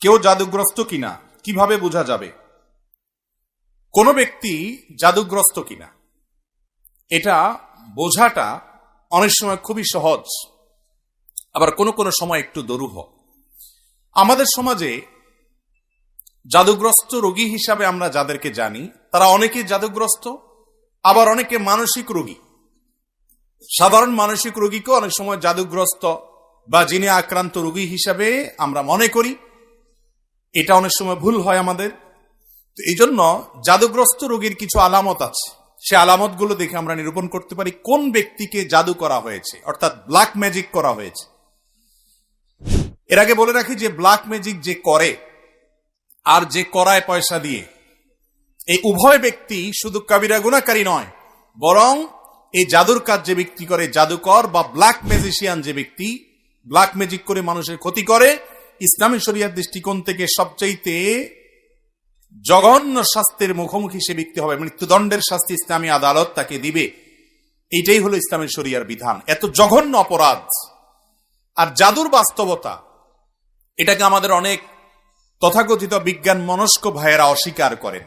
কেউ জাদুগ্রস্ত কিনা? কীভাবে বোঝা যাবে? কোন ব্যক্তি জাদুগ্রস্ত কিনা? এটা বোঝাটা অনেক সময় খুবই সহজ। আবার কোনো কোনো সময় একটু দরুহ। আমাদের সমাজে জাদুগ্রস্ত রোগী হিসাবে আমরা যাদেরকে জানি, তারা অনেকে জাদুগ্রস্ত, আবার অনেকে মানসিক রোগী। সাধারণ মানসিক রোগীকে অনেক সময় জাদুগ্রস্ত বা যিনি আক্রান্ত রোগী হিসাবে আমরা মনে করি। এটা অনেক সময় ভুল হয় আমাদের। তো এই জন্য জাদুগ্রস্ত রোগীর কিছু আলামত আছে। সে আলামতগুলো দেখে আমরা নিরূপণ করতে পারি কোন ব্যক্তিকে জাদু করা হয়েছে, অর্থাৎ ব্ল্যাক ম্যাজিক করা হয়েছে। এর আগে বলে রাখি যে ব্ল্যাক ম্যাজিক যে করে আর যে করায় পয়সা দিয়ে, এই উভয় ব্যক্তি শুধু কাবিরা গুণাকারী নয়, বরং এই জাদুর কাজ যে ব্যক্তি করে জাদুকর বা ব্ল্যাক ম্যাজিশিয়ান যে ব্যক্তি ব্ল্যাক ম্যাজিক করে মানুষের ক্ষতি করে ইসলামী শরিয়ার দৃষ্টিকোণ থেকে সবচাইতে জঘন্য শাস্তির মুখোমুখি সে ব্যক্তি হবে। মৃত্যুদণ্ডের শাস্তি ইসলামী আদালত তাকে দিবে। এইটাই হলো ইসলামী শরিয়ার বিধান। এত জঘন্য অপরাধ আর জাদুর বাস্তবতা, এটাকে আমাদের অনেক তথাকথিত বিজ্ঞান মনস্ক ভাইয়েরা অস্বীকার করেন।